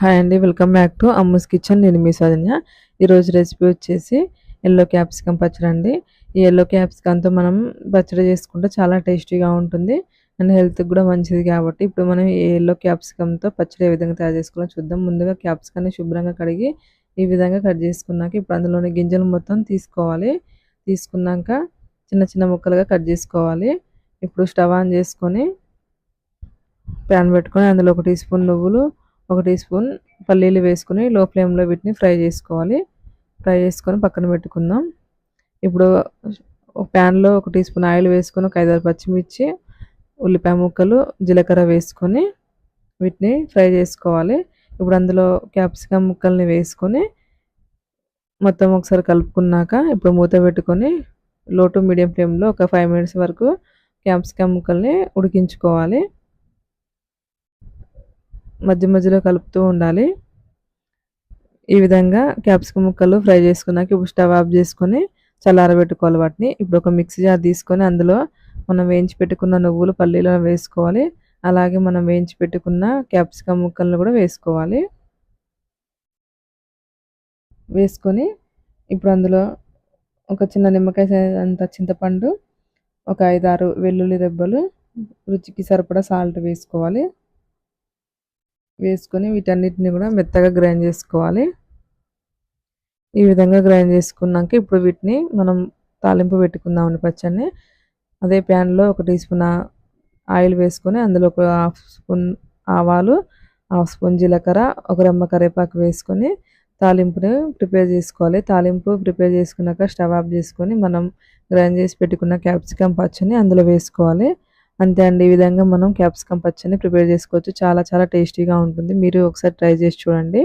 Hi అండి welcome back to Ammu's kitchen. నేను మీ సౌజన్య. ఈరోజు రెసిపీ వచ్చేసి ఎల్లో క్యాప్సికమ్ పచ్చడి అండి. ఈ ఎల్లో క్యాప్సికమ్తో మనం పచ్చడి చేసుకుంటే చాలా టేస్టీగా ఉంటుంది అండ్ హెల్త్కి కూడా మంచిది కాబట్టి ఇప్పుడు మనం ఈ ఎల్లో క్యాప్సికమ్తో పచ్చడి ఏ విధంగా తయారు చేసుకోవాలో చూద్దాం. ముందుగా క్యాప్సికమ్ని శుభ్రంగా కడిగి ఈ విధంగా కట్ చేసుకున్నాక ఇప్పుడు అందులోని గింజలు మొత్తం తీసుకోవాలి. తీసుకున్నాక చిన్న చిన్న ముక్కలుగా కట్ చేసుకోవాలి. ఇప్పుడు స్టవ్ ఆన్ చేసుకొని ప్యాన్ పెట్టుకొని అందులో ఒక టీ స్పూన్ నువ్వులు ఒక టీ స్పూన్ పల్లీలు వేసుకొని లో ఫ్లేమ్లో వీటిని ఫ్రై చేసుకోవాలి. ఫ్రై చేసుకొని పక్కన పెట్టుకుందాం. ఇప్పుడు ఒక ప్యాన్లో ఒక టీ స్పూన్ ఆయిల్ వేసుకొని ఒక ఐదారు పచ్చిమిర్చి ఉల్లిపాయ ముక్కలు జీలకర్ర వేసుకొని వీటిని ఫ్రై చేసుకోవాలి. ఇప్పుడు అందులో క్యాప్సికమ్ ముక్కల్ని వేసుకొని మొత్తం ఒకసారి కలుపుకున్నాక ఇప్పుడు మూత పెట్టుకొని లో టు మీడియం ఫ్లేమ్లో ఒక ఫైవ్ మినిట్స్ వరకు క్యాప్సికమ్ ముక్కల్ని ఉడికించుకోవాలి. మధ్య మధ్యలో కలుపుతూ ఉండాలి. ఈ విధంగా క్యాప్సికమ్ ముక్కలు ఫ్రై చేసుకున్నాక ఇప్పుడు స్టవ్ ఆఫ్ చేసుకొని చల్లారబెట్టుకోవాలి వాటిని. ఇప్పుడు ఒక మిక్సీ జార్ తీసుకొని అందులో మనం వేయించి పెట్టుకున్న నువ్వులు పల్లీలు వేసుకోవాలి. అలాగే మనం వేయించి పెట్టుకున్న క్యాప్సికమ్ ముక్కలను కూడా వేసుకోవాలి. వేసుకొని ఇప్పుడు అందులో ఒక చిన్న నిమ్మకాయ అంత చింతపండు ఒక ఐదారు వెల్లుల్లి రెబ్బలు రుచికి సరిపడా సాల్ట్ వేసుకోవాలి. వేసుకొని వీటన్నిటిని కూడా మెత్తగా గ్రైండ్ చేసుకోవాలి. ఈ విధంగా గ్రైండ్ చేసుకున్నాక ఇప్పుడు వీటిని మనం తాలింపు పెట్టుకుందామని పచ్చడిని. అదే ప్యాన్లో ఒక టీ స్పూన్ ఆయిల్ వేసుకొని అందులో ఒక హాఫ్ స్పూన్ ఆవాలు హాఫ్ స్పూన్ జీలకర్ర ఒక రెమ్మ కరివేపాకు వేసుకొని తాలింపుని ప్రిపేర్ చేసుకోవాలి. తాలింపు ప్రిపేర్ చేసుకున్నాక స్టవ్ ఆఫ్ చేసుకొని మనం గ్రైండ్ చేసి పెట్టుకున్న క్యాప్సికమ్ పచ్చని అందులో వేసుకోవాలి. అంతే అండి ఈ విధంగా మనం క్యాప్సికమ్ పచ్చడిని ప్రిపేర్ చేసుకోవచ్చు. చాలా చాలా టేస్టీగా ఉంటుంది. మీరు ఒకసారి ట్రై చేసి చూడండి.